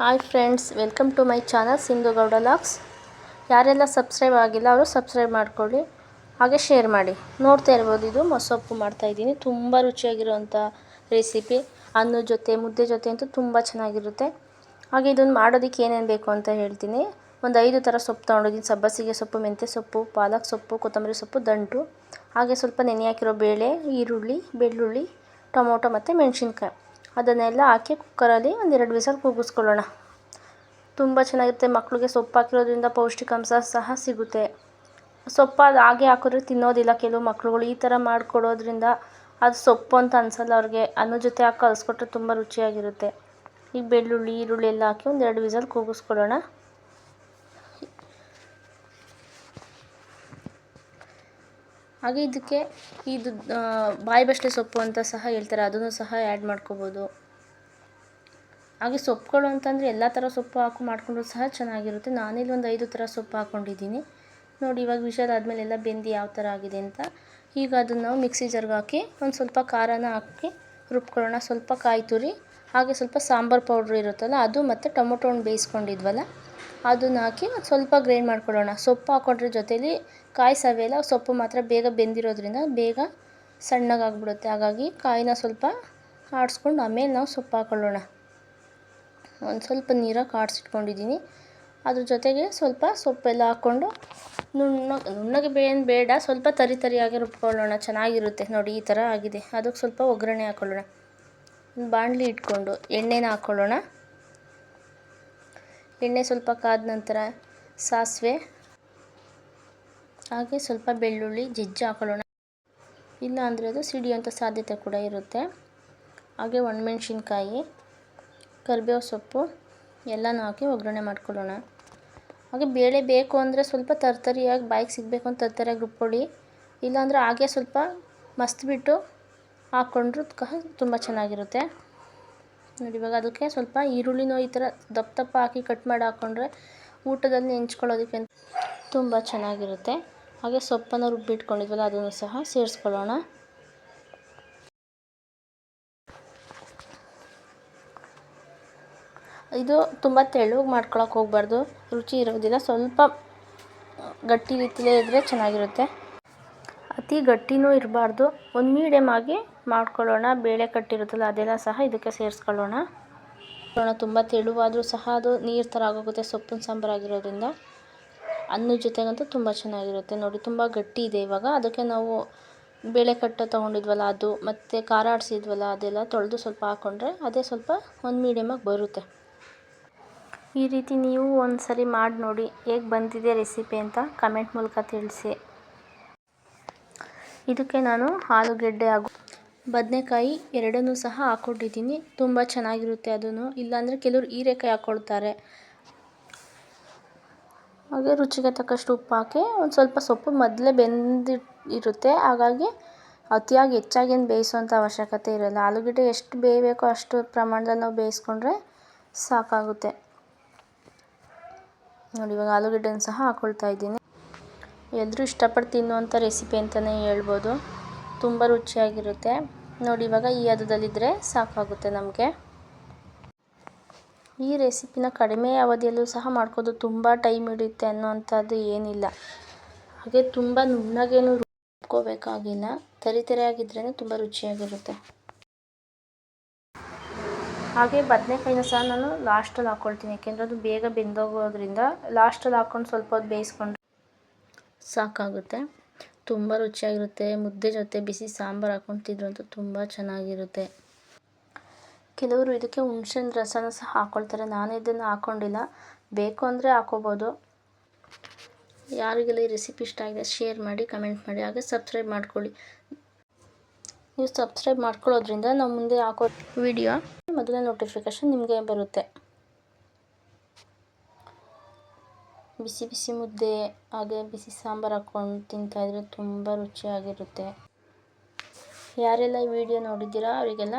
Hi friends welcome to my channel Sindhu Gowda vlogs ಯಾರೆಲ್ಲ subscribe ಆಗಿಲ್ಲ ಅವರು subscribe ಮಾಡ್ಕೊಳ್ಳಿ. ಹಾಗೆ ಶೇರ್ ಮಾಡಿ. ನೋಡ್ತಾ ಇರ್ಬೋದು, ಇದು ಮೊಸೊಪ್ಪು ಮಾಡ್ತಾಯಿದ್ದೀನಿ ತುಂಬ ರುಚಿಯಾಗಿರುವಂಥ ರೆಸಿಪಿ ಅನ್ನದ ಜೊತೆ, ಮುದ್ದೆ ಜೊತೆ ಅಂತೂ ತುಂಬ ಚೆನ್ನಾಗಿರುತ್ತೆ. ಹಾಗೆ ಇದನ್ನು ಮಾಡೋದಕ್ಕೆ ಏನೇನು ಬೇಕು ಅಂತ ಹೇಳ್ತೀನಿ. ಒಂದು ಐದು ಥರ ಸೊಪ್ಪು ತೊಗೊಂಡಿದ್ದೀನಿ. ಸಬ್ಬಸಿಗೆ ಸೊಪ್ಪು, ಮೆಂತ್ಯ ಸೊಪ್ಪು, ಪಾಲಕ್ ಸೊಪ್ಪು, ಕೊತ್ತಂಬರಿ ಸೊಪ್ಪು, ದಂಟು. ಹಾಗೆ ಸ್ವಲ್ಪ ನೆನೆ ಹಾಕಿರೋ ಬೇಳೆ, ಈರುಳ್ಳಿ, ಬೆಳ್ಳುಳ್ಳಿ, ಟೊಮೊಟೊ ಮತ್ತು ಮೆಣಸಿನ್ಕಾಯಿ. ಅದನ್ನೆಲ್ಲ ಹಾಕಿ ಕುಕ್ಕರಲ್ಲಿ ಒಂದೆರಡು ವಿಸಲ್ ಕೂಗಿಸ್ಕೊಳ್ಳೋಣ. ತುಂಬ ಚೆನ್ನಾಗಿರುತ್ತೆ. ಮಕ್ಕಳಿಗೆ ಸೊಪ್ಪು ಹಾಕಿರೋದ್ರಿಂದ ಪೌಷ್ಟಿಕಾಂಶ ಸಹ ಸಿಗುತ್ತೆ. ಸೊಪ್ಪು ಅದು ಹಾಗೆ ಹಾಕಿದ್ರೆ ತಿನ್ನೋದಿಲ್ಲ. ಕೆಲವು ಮಕ್ಳುಗಳು ಈ ಥರ ಮಾಡಿಕೊಡೋದ್ರಿಂದ ಅದು ಸೊಪ್ಪು ಅಂತ ಅನ್ಸಲ್ಲ ಅವ್ರಿಗೆ. ಅನ್ನೋ ಜೊತೆ ಹಾಕಿ ಕಲಿಸ್ಕೊಟ್ರೆ ತುಂಬ ರುಚಿಯಾಗಿರುತ್ತೆ. ಈಗ ಬೆಳ್ಳುಳ್ಳಿ, ಈರುಳ್ಳಿ ಎಲ್ಲ ಹಾಕಿ ಒಂದೆರಡು ವಿಸಲ್ ಕೂಗಿಸ್ಕೊಳ್ಳೋಣ. ಹಾಗೆ ಇದಕ್ಕೆ ಇದು ಬಾಯಿ ಬಸಳೆ ಸೊಪ್ಪು ಅಂತ ಸಹ ಹೇಳ್ತಾರೆ. ಅದನ್ನು ಸಹ ಆ್ಯಡ್ ಮಾಡ್ಕೋಬೋದು. ಹಾಗೆ ಸೊಪ್ಪುಗಳು ಅಂತಂದರೆ ಎಲ್ಲ ಥರ ಸೊಪ್ಪು ಹಾಕಿ, ಮಾಡಿಕೊಂಡ್ರು ಸಹ ಚೆನ್ನಾಗಿರುತ್ತೆ. ನಾನಿಲ್ಲಿ ಒಂದು ಐದು ಥರ ಸೊಪ್ಪು ಹಾಕ್ಕೊಂಡಿದ್ದೀನಿ ನೋಡಿ, ಇವಾಗ ವಿಷಲ್ ಆದಮೇಲೆ ಎಲ್ಲ ಬೆಂದು ಯಾವ ಥರ ಆಗಿದೆ ಅಂತ. ಈಗ ಅದನ್ನು ನಾವು ಮಿಕ್ಸಿ ಜರ್ಗೆ ಹಾಕಿ ಒಂದು ಸ್ವಲ್ಪ ಖಾರನ ಹಾಕಿ ರುಬ್ಕೊಳ್ಳೋಣ. ಸ್ವಲ್ಪ ಕಾಯಿ ತುರಿ, ಹಾಗೆ ಸ್ವಲ್ಪ ಸಾಂಬಾರು ಪೌಡ್ರ್ ಇರುತ್ತಲ್ಲ, ಅದು ಮತ್ತು ಟೊಮೊಟೊ ಹಣ್ಣು ಬೇಯಿಸ್ಕೊಂಡಿದ್ವಲ್ಲ, ಅದನ್ನ ಹಾಕಿ ಸ್ವಲ್ಪ ಗ್ರೈಂಡ್ ಮಾಡ್ಕೊಳ್ಳೋಣ. ಸೊಪ್ಪು ಹಾಕೊಂಡ್ರೆ ಜೊತೇಲಿ ಕಾಯಿ ಸವೆಲ್ಲ ಸೊಪ್ಪು ಮಾತ್ರ ಬೇಗ ಬೆಂದಿರೋದ್ರಿಂದ ಬೇಗ ಸಣ್ಣಗಾಗ್ಬಿಡುತ್ತೆ. ಹಾಗಾಗಿ ಕಾಯಿನ ಸ್ವಲ್ಪ ಆಡಿಸ್ಕೊಂಡು ಆಮೇಲೆ ನಾವು ಸೊಪ್ಪು ಹಾಕೊಳ್ಳೋಣ. ಒಂದು ಸ್ವಲ್ಪ ನೀರಾಗಿ ಆಡಿಸಿಟ್ಕೊಂಡಿದ್ದೀನಿ ಅದ್ರ ಜೊತೆಗೆ ಸ್ವಲ್ಪ ಸೊಪ್ಪೆಲ್ಲ ಹಾಕ್ಕೊಂಡು ನುಣ್ಣ, ನುಣ್ಣಗೆ ಬೇನು ಬೇಡ, ಸ್ವಲ್ಪ ತರಿ ತರಿಯಾಗಿ ರುಬ್ಕೊಳ್ಳೋಣ. ಚೆನ್ನಾಗಿರುತ್ತೆ ನೋಡಿ, ಈ ಥರ ಆಗಿದೆ. ಅದಕ್ಕೆ ಸ್ವಲ್ಪ ಒಗ್ಗರಣೆ ಹಾಕ್ಕೊಳ್ಳೋಣ ಬಾಣಲಿ ಇಟ್ಕೊಂಡು ಎಣ್ಣೆನ ಹಾಕ್ಕೊಳ್ಳೋಣ ಎಣ್ಣೆ ಸ್ವಲ್ಪ ಕಾದ ನಂತರ ಸಾಸಿವೆ ಹಾಗೆ ಸ್ವಲ್ಪ ಬೆಳ್ಳುಳ್ಳಿ, ಜಜ್ಜಿ ಹಾಕೊಳ್ಳೋಣ. ಇಲ್ಲಾಂದರೆ ಅದು ಸಿಡಿಯುವಂಥ ಸಾಧ್ಯತೆ ಕೂಡ ಇರುತ್ತೆ. ಹಾಗೆ ಒಣಮೆಣ್ಸಿನ್ಕಾಯಿ, ಕರಿಬೇವು ಸೊಪ್ಪು ಎಲ್ಲನೂ ಹಾಕಿ ಒಗ್ಗರಣೆ ಮಾಡ್ಕೊಳ್ಳೋಣ. ಹಾಗೆ ಬೇಳೆ ಬೇಕು ಅಂದರೆ ಸ್ವಲ್ಪ ತರ್ತರಿಯಾಗಿ ಬಾಯಿಗೆ ಸಿಗಬೇಕು ಅಂತ ತರ್ತರಿಯಾಗಿ ರುಬ್ಕೊಳ್ಳಿ ಇಲ್ಲಾಂದರೆ ಹಾಗೆ ಸ್ವಲ್ಪ ಮಸ್ತ್ ಬಿಟ್ಟು ಹಾಕ್ಕೊಂಡ್ರು ತುಂಬ ಚೆನ್ನಾಗಿರುತ್ತೆ. ನೋಡಿ, ಇವಾಗ ಅದಕ್ಕೆ ಸ್ವಲ್ಪ ಈರುಳ್ಳಿನೂ ಈ ಥರ ದಪ್ಪ ದಪ್ಪ ಹಾಕಿ ಕಟ್ ಮಾಡಿ ಹಾಕ್ಕೊಂಡ್ರೆ ಊಟದಲ್ಲಿ ನೆಂಚ್ಕೊಳ್ಳೋದಕ್ಕೆ ತುಂಬ ಚೆನ್ನಾಗಿರುತ್ತೆ. ಹಾಗೆ ಸೊಪ್ಪನ್ನು ರುಬ್ಬಿಟ್ಕೊಂಡಿದ್ವಲ್ಲ, ಅದನ್ನು ಸಹ ಸೇರಿಸ್ಕೊಳ್ಳೋಣ. ಇದು ತುಂಬ ತೆಳ್ಳಗೆ ಮಾಡ್ಕೊಳಕ್ಕೆ ಹೋಗ್ಬಾರ್ದು. ರುಚಿ ಇರೋದಿಲ್ಲ. ಸ್ವಲ್ಪ ಗಟ್ಟಿ ರೀತಿಯಲ್ಲೇ ಇದ್ದರೆ ಚೆನ್ನಾಗಿರುತ್ತೆ. ಅತಿ ಗಟ್ಟಿನೂ ಇರಬಾರ್ದು. ಒಂದು ಮೀಡಿಯಮ್ ಆಗಿ ಮಾಡ್ಕೊಳ್ಳೋಣ. ಬೇಳೆ ಕಟ್ಟಿರುತ್ತಲ್ಲ ಅದೆಲ್ಲ ಸಹ ಇದಕ್ಕೆ ಸೇರಿಸ್ಕೊಳ್ಳೋಣ. ತುಂಬ ತೆಳುವಾದರೂ ಸಹ ಅದು ನೀರು ಥರ ಆಗೋಗುತ್ತೆ, ಸೊಪ್ಪಿನ ಸಾಂಬಾರು ಆಗಿರೋದ್ರಿಂದ. ಅನ್ನದ ಜೊತೆಗಂತೂ ತುಂಬ ಚೆನ್ನಾಗಿರುತ್ತೆ. ನೋಡಿ, ತುಂಬ ಗಟ್ಟಿ ಇದೆ ಇವಾಗ. ಅದಕ್ಕೆ ನಾವು ಬೇಳೆ ಕಟ್ಟು ತೊಗೊಂಡಿದ್ವಲ್ಲ ಅದು, ಮತ್ತು ಖಾರ ಆಡಿಸಿದ್ವಲ್ಲ ಅದೆಲ್ಲ ತೊಳೆದು ಸ್ವಲ್ಪ ಹಾಕ್ಕೊಂಡ್ರೆ ಅದೇ ಸ್ವಲ್ಪ ಒಂದು ಮೀಡಿಯಮಾಗಿ ಬರುತ್ತೆ. ಈ ರೀತಿ ನೀವು ಒಂದು ಸರಿ ಮಾಡಿ ನೋಡಿ, ಹೇಗೆ ಬಂದಿದೆ ರೆಸಿಪಿ ಅಂತ ಕಮೆಂಟ್ ಮೂಲಕ ತಿಳಿಸಿ. ಇದಕ್ಕೆ ನಾನು ಆಲೂಗೆಡ್ಡೆ ಹಾಗೂ ಬದನೆಕಾಯಿ ಎರಡನ್ನೂ ಸಹ ಹಾಕ್ಕೊಂಡಿದ್ದೀನಿ. ತುಂಬ ಚೆನ್ನಾಗಿರುತ್ತೆ ಅದನ್ನು. ಇಲ್ಲಾಂದರೆ ಕೆಲವರು ಹೀರೆಕಾಯಿ ಹಾಕ್ಕೊಳ್ತಾರೆ ಹಾಗೆ ರುಚಿಗೆ ತಕ್ಕಷ್ಟು ಉಪ್ಪು ಹಾಕಿ ಒಂದು ಸ್ವಲ್ಪ ಸೊಪ್ಪು ಮೊದಲೇ ಬೆಂದಿ ಇರುತ್ತೆ ಹಾಗಾಗಿ ಅತಿಯಾಗಿ ಹೆಚ್ಚಾಗೇನು ಬೇಯಿಸುವಂಥ ಅವಶ್ಯಕತೆ ಇರೋಲ್ಲ. ಆಲೂಗಡ್ಡೆ ಎಷ್ಟು ಬೇಯಬೇಕೋ ಅಷ್ಟು ಪ್ರಮಾಣದಲ್ಲಿ ನಾವು ಬೇಯಿಸ್ಕೊಂಡ್ರೆ ಸಾಕಾಗುತ್ತೆ. ನೋಡಿ, ಇವಾಗ ಆಲೂಗಡ್ಡೆನ ಸಹ ಹಾಕ್ಕೊಳ್ತಾ ಇದ್ದೀನಿ. ಎಲ್ಲರೂ ಇಷ್ಟಪಟ್ಟು ತಿನ್ನುವಂಥ ರೆಸಿಪಿ ಅಂತಲೇ ಹೇಳ್ಬೋದು. ತುಂಬ ರುಚಿಯಾಗಿರುತ್ತೆ. ನೋಡಿ, ಇವಾಗ ಈ ಹದದಲ್ಲಿದ್ದರೆ ಸಾಕಾಗುತ್ತೆ ನಮಗೆ. ಈ ರೆಸಿಪಿನ ಕಡಿಮೆ ಅವಧಿಯಲ್ಲೂ ಸಹ ಮಾಡ್ಕೋದು ತುಂಬ ಟೈಮ್ ಹಿಡಿಯುತ್ತೆ ಅನ್ನೋವಂಥದ್ದು ಏನಿಲ್ಲ. ಹಾಗೆ ತುಂಬ ನುಣ್ಣಗೇನು ರುಬ್ಕೋಬೇಕಾಗಿಲ್ಲ ತರಿ ತರಿಯಾಗಿದ್ರೇ ತುಂಬ ರುಚಿಯಾಗಿರುತ್ತೆ. ಹಾಗೆ ಬದನೆಕಾಯಿನ ಸಹ ನಾನು ಲಾಸ್ಟಲ್ಲಿ ಹಾಕ್ಕೊಳ್ತೀನಿ ಯಾಕೆಂದರೆ ಅದು ಬೇಗ ಬೆಂದೋಗೋದ್ರಿಂದ ಲಾಸ್ಟಲ್ಲಿ ಹಾಕ್ಕೊಂಡು ಸ್ವಲ್ಪ ಹೊತ್ತು ಬೇಯಿಸ್ಕೊಂಡು ಸಾಕಾಗುತ್ತೆ. ತುಂಬ ರುಚಿಯಾಗಿರುತ್ತೆ. ಮುದ್ದೆ ಜೊತೆ ಬಿಸಿ ಸಾಂಬಾರು ಹಾಕ್ಕೊಂಡು ತಿಂದ್ರಂತೂ ತುಂಬ ಚೆನ್ನಾಗಿರುತ್ತೆ. ಕೆಲವರು ಇದಕ್ಕೆ ಹುಣ್ಸೆಹಣ್ಣು ರಸನ ಸಹ ಹಾಕ್ಕೊಳ್ತಾರೆ ನಾನು ಇದನ್ನು ಹಾಕ್ಕೊಂಡಿಲ್ಲ ಬೇಕು ಅಂದರೆ ಹಾಕೋಬೋದು. ಯಾರಿಗೆಲ್ಲ ಈ ರೆಸಿಪಿ ಇಷ್ಟ ಆಗಿದೆ ಶೇರ್ ಮಾಡಿ ಕಮೆಂಟ್ ಮಾಡಿ, ಹಾಗೆ ಸಬ್ಸ್ಕ್ರೈಬ್ ಮಾಡ್ಕೊಳ್ಳಿ. ನೀವು ಸಬ್ಸ್ಕ್ರೈಬ್ ಮಾಡ್ಕೊಳ್ಳೋದ್ರಿಂದ ನಾವು ಮುಂದೆ ಹಾಕೋ ವಿಡಿಯೋ ಮೊದಲೇ ನೋಟಿಫಿಕೇಷನ್ ನಿಮಗೆ ಬರುತ್ತೆ. ಬಿಸಿ ಬಿಸಿ ಮುದ್ದೆ, ಹಾಗೆ ಬಿಸಿ ಸಾಂಬಾರು ಹಾಕ್ಕೊಂಡು ತಿಂತಾಯಿದ್ರೆ ತುಂಬ ರುಚಿಯಾಗಿರುತ್ತೆ. ಯಾರೆಲ್ಲ ವಿಡಿಯೋ ನೋಡಿದ್ದೀರಾ ಅವರಿಗೆಲ್ಲ